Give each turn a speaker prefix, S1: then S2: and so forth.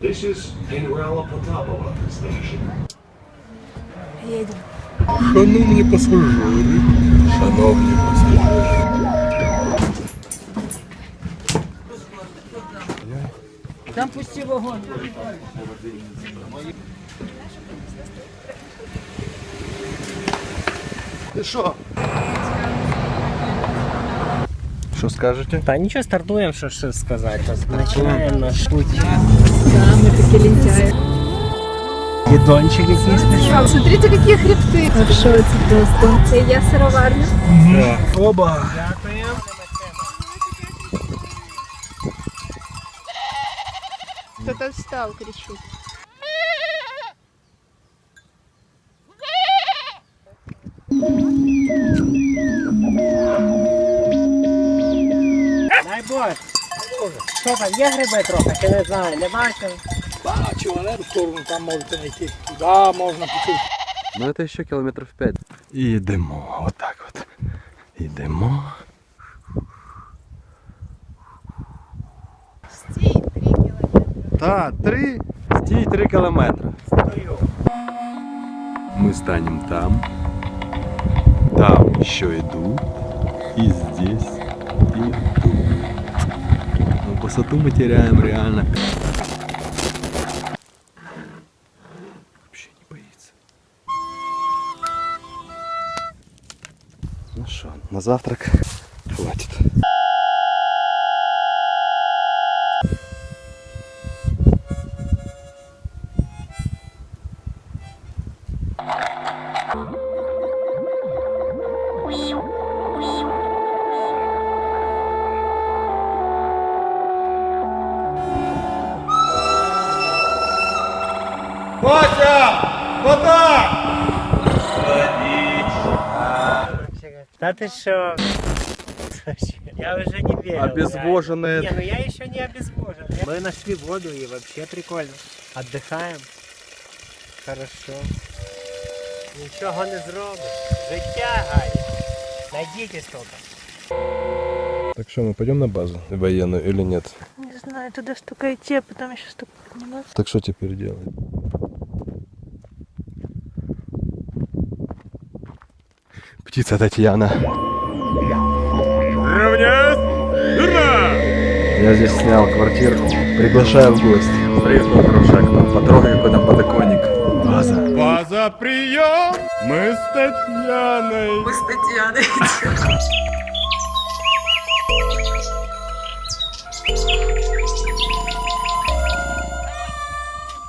S1: This is Inrala Potapova station.
S2: Їдемо.
S3: Шановні пасажири, шановні пасажири.
S4: Там пусти вагон.
S3: Ти що? Що скажете?
S4: Та нічого стартуємо, що ще сказати. Починаємо наш путь.
S2: Да, ми такі лентяї.
S4: Дідончик якийсь пішов.
S2: Смотрите, які хребти. А що це просто? Це я сироварня.
S3: Оба.
S4: Дякуємо.
S2: Хто-то встав, кричить.
S4: Дай Боже. Що там, є гриби трохи, чи не знаю, не бачив.
S5: Бачу, але в сторону там можете знайти. Туди можна піти.
S3: Ну це ще кілометрів 5. І йдемо, отак от. Йдемо.
S2: Стій, три кілометри.
S3: Та, три. Стій, три кілометри. Мы станем там, там еще идут, Но высоту мы теряем реально. Вообще не боится. Ну что, на завтрак хватит.
S4: Та ти що? Я уже не верю.
S3: Обезвоженные.
S4: Не, ну я еще не обезвожен. Мы нашли воду и вообще прикольно. Отдыхаем. Хорошо. Нічого не зробиш. Життя гай. Найдіть только.
S3: Так что, мы пойдем на базу военную или нет?
S2: Не знаю, туди столько йти, а потім ще столько підніматися.
S3: Так что теперь делать? Птица Татьяна. Я здесь снял квартиру. Приглашаю в гости. Приехал хорошая Потрогай какой там подоконник. База. База, прием! Мы с Татьяной.
S2: Ми з Тетяною.